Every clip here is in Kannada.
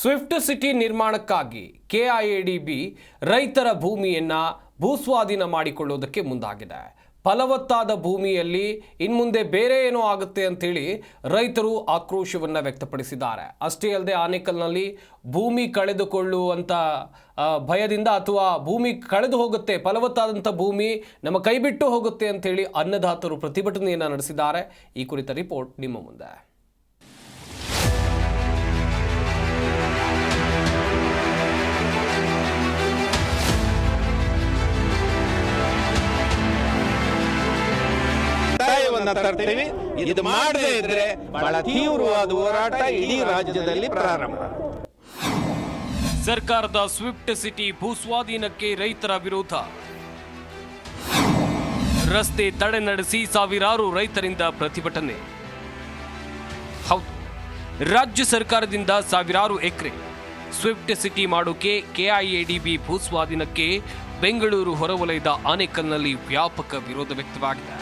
ಸ್ವಿಫ್ಟ್ ಸಿಟಿ ನಿರ್ಮಾಣಕ್ಕಾಗಿ ಕೆಐಎಡಿಬಿ ರೈತರ ಭೂಮಿಯನ್ನು ಭೂಸ್ವಾಧೀನ ಮಾಡಿಕೊಳ್ಳುವುದಕ್ಕೆ ಮುಂದಾಗಿದೆ. ಫಲವತ್ತಾದ ಭೂಮಿಯಲ್ಲಿ ಇನ್ಮುಂದೆ ಬೇರೆ ಏನೋ ಆಗುತ್ತೆ ಅಂತೇಳಿ ರೈತರು ಆಕ್ರೋಶವನ್ನು ವ್ಯಕ್ತಪಡಿಸಿದ್ದಾರೆ. ಅಷ್ಟೇ ಅಲ್ಲದೆ ಆನೇಕಲ್ನಲ್ಲಿ ಭೂಮಿ ಕಳೆದುಕೊಳ್ಳುವಂಥ ಭಯದಿಂದ ಅಥವಾ ಭೂಮಿ ಕಳೆದು ಹೋಗುತ್ತೆ ಫಲವತ್ತಾದಂಥ ಭೂಮಿ ನಮ್ಮ ಕೈಬಿಟ್ಟು ಹೋಗುತ್ತೆ ಅಂತೇಳಿ ಅನ್ನದಾತರು ಪ್ರತಿಭಟನೆಯನ್ನು ನಡೆಸಿದ್ದಾರೆ. ಈ ಕುರಿತ ರಿಪೋರ್ಟ್ ನಿಮ್ಮ ಮುಂದೆ. ಒತ್ತಾಯವನ್ನ ತರ್ತೀವಿ. ಇದು ಮಾಡದೇ ಇದ್ರೆ ಬಹಳ ತೀವ್ರವಾದ ಹೋರಾಟ ಇಡೀ ರಾಜ್ಯದಲ್ಲಿ ಪ್ರಾರಂಭ. ಸರ್ಕಾರದ ಸ್ವಿಫ್ಟ್ ಸಿಟಿ ಭೂಸ್ವಾಧೀನಕ್ಕೆ ರೈತರ ವಿರೋಧ. ರಸ್ತೆ ತಡೆ ನಡೆಸಿ ಸಾವಿರಾರು ರೈತರಿಂದ ಪ್ರತಿಭಟನೆ. ಹೌದು, ರಾಜ್ಯ ಸರ್ಕಾರದಿಂದ ಸಾವಿರಾರು ಎಕರೆ ಸ್ವಿಫ್ಟ್ ಸಿಟಿ ಮಾಡೋಕೆ ಕೆಐಎಡಿಬಿ ಭೂಸ್ವಾಧೀನಕ್ಕೆ ಬೆಂಗಳೂರು ಹೊರವಲಯದ ಆನೇಕಲ್ನಲ್ಲಿ ವ್ಯಾಪಕ ವಿರೋಧ ವ್ಯಕ್ತವಾಗಿದೆ.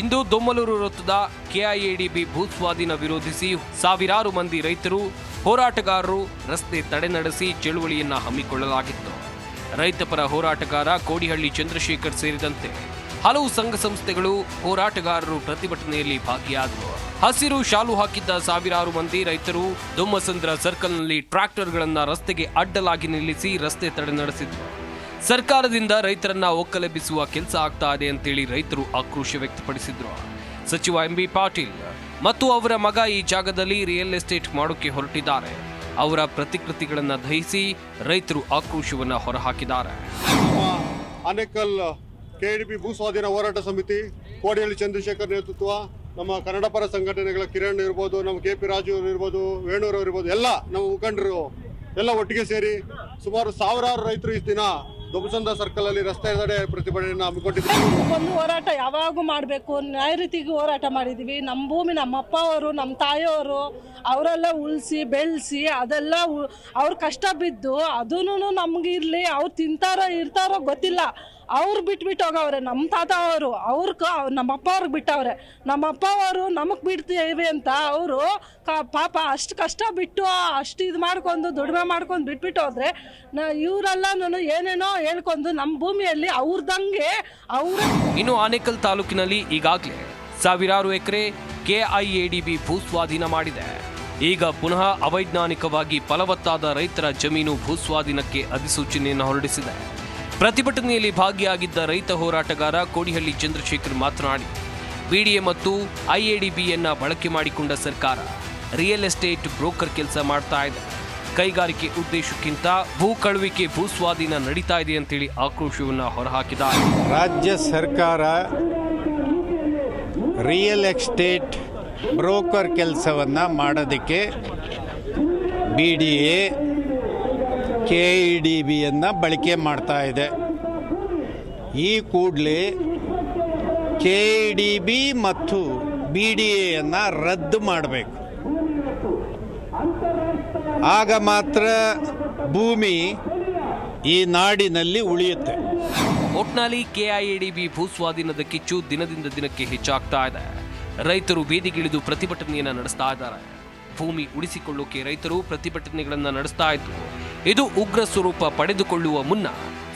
ಇಂದು ದೊಮ್ಮಲೂರು ವೃತ್ತದ ಕೆಐಎಡಿಬಿ ಭೂಸ್ವಾಧೀನ ವಿರೋಧಿಸಿ ಸಾವಿರಾರು ಮಂದಿ ರೈತರು, ಹೋರಾಟಗಾರರು ರಸ್ತೆ ತಡೆ ನಡೆಸಿ ಚಳುವಳಿಯನ್ನು ಹಮ್ಮಿಕೊಳ್ಳಲಾಗಿತ್ತು. ರೈತಪರ ಹೋರಾಟಗಾರ ಕೋಡಿಹಳ್ಳಿ ಚಂದ್ರಶೇಖರ್ ಸೇರಿದಂತೆ ಹಲವು ಸಂಘ ಸಂಸ್ಥೆಗಳು ಹೋರಾಟಗಾರರು ಪ್ರತಿಭಟನೆಯಲ್ಲಿ ಭಾಗಿಯಾದರು ಹಸಿರು ಶಾಲು ಹಾಕಿದ್ದ ಸಾವಿರಾರು ಮಂದಿ ರೈತರು ದೊಮ್ಮಸಂದ್ರ ಸರ್ಕಲ್ನಲ್ಲಿ ಟ್ರ್ಯಾಕ್ಟರ್ಗಳನ್ನು ರಸ್ತೆಗೆ ಅಡ್ಡಲಾಗಿ ನಿಲ್ಲಿಸಿ ರಸ್ತೆ ತಡೆ ನಡೆಸಿದ್ರು. ಸರ್ಕಾರದಿಂದ ರೈತರನ್ನ ಒಕ್ಕಲೆಬ್ಬಿಸುವ ಕೆಲಸ ಆಗ್ತಾ ಇದೆ ಅಂತೇಳಿ ರೈತರು ಆಕ್ರೋಶ ವ್ಯಕ್ತಪಡಿಸಿದ್ರು. ಸಚಿವ ಎಂಬಿ ಪಾಟೀಲ್ ಮತ್ತು ಅವರ ಮಗ ಈ ಜಾಗದಲ್ಲಿ ರಿಯಲ್ ಎಸ್ಟೇಟ್ ಮಾಡೋಕೆ ಹೊರಟಿದ್ದಾರೆ. ಅವರ ಪ್ರತಿಕೃತಿಗಳನ್ನು ದಹಿಸಿ ರೈತರು ಆಕ್ರೋಶವನ್ನ ಹೊರಹಾಕಿದ್ದಾರೆ. ಅನೇಕಲ್ ಕೆಡಿಪಿ ಭೂ ಸ್ವಾಧೀನ ಹೋರಾಟ ಸಮಿತಿ, ಕೋಡಿಹಳ್ಳಿ ಚಂದ್ರಶೇಖರ್ ನೇತೃತ್ವ, ನಮ್ಮ ಕನ್ನಡ ಪರ ಸಂಘಟನೆಗಳ ಕಿರಣ್ ಇರ್ಬೋದು, ನಮ್ಮ ಕೆ ಪಿ ರಾಜು ಇರ್ಬೋದು, ವೇಣೂರವ್ರು ಇರ್ಬೋದು, ಎಲ್ಲ ನಮ್ಮ ಮುಖಂಡರು ಎಲ್ಲ ಒಟ್ಟಿಗೆ ಸೇರಿ ಸುಮಾರು ಸಾವಿರಾರು ರೈತರು ಈ ದಿನ ದುಬಸಂದ ಸರ್ಕಲ್ ಅಲ್ಲಿ ರಸ್ತೆ ತಡೆ ಪ್ರತಿಭಟನೆಯನ್ನು ಹಮ್ಮಿಕೊಂಡಿದ್ದೀವಿ ಒಂದು ಹೋರಾಟ ಯಾವಾಗೂ ಮಾಡಬೇಕು. ನ್ಯಾಯ ರೀತಿಗೆ ಹೋರಾಟ ಮಾಡಿದ್ದೀವಿ ನಮ್ಮ ಭೂಮಿ, ನಮ್ಮ ಅಪ್ಪ ಅವರು ನಮ್ಮ ತಾಯಿಯವರು ಅವರೆಲ್ಲ ಉಳಿಸಿ, ಬೆಳೆಸಿ ಅದೆಲ್ಲ ಅವ್ರ ಕಷ್ಟ ಬಿದ್ದು ಅದೂ ನಮಗಿರಲಿ ಅವ್ರು ತಿಂತಾರೋ, ಇರ್ತಾರೋ ಗೊತ್ತಿಲ್ಲ. ಅವ್ರು ಬಿಟ್ಬಿಟ್ಟು ಹೋಗವ್ರೆ ನಮ್ಮ ತಾತ ಅವರು ಅವ್ರ ನಮ್ಮ ಅಪ್ಪ ಅವ್ರಿಗೆ ಬಿಟ್ಟವ್ರೆ. ನಮ್ಮ ಅಪ್ಪ ಅವರು ನಮಗೆ ಬಿಡ್ತೀವಿ ಅಂತ ಅವರು ಪಾಪ ಅಷ್ಟು ಕಷ್ಟ ಬಿಟ್ಟು ಅಷ್ಟು ಇದು ಮಾಡ್ಕೊಂಡು, ದುಡಿಮೆ ಮಾಡ್ಕೊಂಡು ಬಿಟ್ಬಿಟ್ಟು ಹೋದ್ರೆ ಇವರೆಲ್ಲ ಏನೇನೋ ಹೇಳ್ಕೊಂಡು ನಮ್ಮ ಭೂಮಿಯಲ್ಲಿ ಅವ್ರದಂಗೆ ಅವ್ರ ಇನ್ನು ಆನೇಕಲ್ ತಾಲೂಕಿನಲ್ಲಿ ಈಗಾಗಲೇ ಸಾವಿರಾರು ಎಕರೆ ಕೆಐಎಡಿಬಿ ಭೂಸ್ವಾಧೀನ ಮಾಡಿದೆ. ಈಗ ಪುನಃ ಅವೈಜ್ಞಾನಿಕವಾಗಿ ಫಲವತ್ತಾದ ರೈತರ ಜಮೀನು ಭೂಸ್ವಾಧೀನಕ್ಕೆ ಅಧಿಸೂಚನೆಯನ್ನು ಹೊರಡಿಸಿದೆ. ಪ್ರತಿಭಟನೆಯಲ್ಲಿ ಭಾಗಿಯಾಗಿದ್ದ ರೈತ ಹೋರಾಟಗಾರ ಕೋಡಿಹಳ್ಳಿ ಚಂದ್ರಶೇಖರ್ ಮಾತನಾಡಿ, ಬಿಡಿಎ ಮತ್ತು ಐಎಡಿಬಿಯನ್ನ ಬಳಕೆ ಮಾಡಿಕೊಂಡ ಸರ್ಕಾರ ರಿಯಲ್ ಎಸ್ಟೇಟ್ ಬ್ರೋಕರ್ ಕೆಲಸ ಮಾಡ್ತಾ ಇದೆ. ಕೈಗಾರಿಕೆ ಉದ್ದೇಶಕ್ಕಿಂತ ಭೂ ಕಳುವಿಕೆ ಭೂಸ್ವಾಧೀನ ನಡೀತಾ ಇದೆ ಅಂತೇಳಿ ಆಕ್ರೋಶವನ್ನು ಹೊರಹಾಕಿದ ರಾಜ್ಯ ಸರ್ಕಾರ ರಿಯಲ್ ಎಸ್ಟೇಟ್ ಬ್ರೋಕರ್ ಕೆಲಸವನ್ನು ಮಾಡೋದಕ್ಕೆ B D A K E D ಬಿಯನ್ನು ಬಳಕೆ ಮಾಡ್ತಾ ಇದೆ. ಈ ಕೂಡಲೇ ಕೆ ಇ ಡಿ ಬಿ ಮತ್ತು ಬಿ ಡಿ ಎಯನ್ನು ರದ್ದು ಮಾಡಬೇಕು. ಆಗ ಮಾತ್ರ ಭೂಮಿ ಈ ನಾಡಿನಲ್ಲಿ ಉಳಿಯುತ್ತೆ. ಒಟ್ನಲ್ಲಿ ಕೆಐಎಡಿಬಿ ಭೂಸ್ವಾಧೀನದ ಕಿಚ್ಚು ದಿನದಿಂದ ದಿನಕ್ಕೆ ಹೆಚ್ಚಾಗ್ತಾ ಇದೆ. ರೈತರು ಬೀದಿಗಿಳಿದು ಪ್ರತಿಭಟನೆಯನ್ನು ನಡೆಸ್ತಾ ಇದ್ದಾರೆ. ಭೂಮಿ ಉಳಿಸಿಕೊಳ್ಳೋಕೆ ರೈತರು ಪ್ರತಿಭಟನೆಗಳನ್ನು ನಡೆಸ್ತಾ ಇದ್ರು. ಇದು ಉಗ್ರ ಸ್ವರೂಪ ಪಡೆದುಕೊಳ್ಳುವ ಮುನ್ನ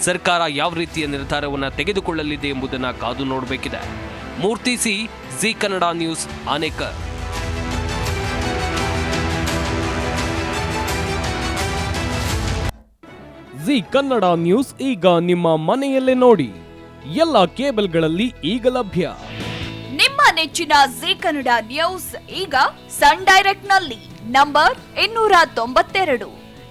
ಸರ್ಕಾರ ಯಾವ ರೀತಿಯ ನಿರ್ಧಾರವನ್ನು ತೆಗೆದುಕೊಳ್ಳಲಿದೆ ಎಂಬುದನ್ನು ಕಾದು ನೋಡಬೇಕಿದೆ. Murthy C Zee Kannada news Anekal. Zee Kannada news ಈಗ ನಿಮ್ಮ ಮನೆಯಲ್ಲೇ ನೋಡಿ. ಎಲ್ಲ ಕೇಬಲ್ಗಳಲ್ಲಿ ಈಗ ಲಭ್ಯ. ನಿಮ್ಮ ನೆಚ್ಚಿನ ಜಿ ಕನ್ನಡ ನ್ಯೂಸ್ ಈಗ ಸನ್ ಡೈರೆಕ್ಟ್ನಲ್ಲಿ ನಂಬರ್ ಇನ್ನೂರ ತೊಂಬತ್ತೆರಡು.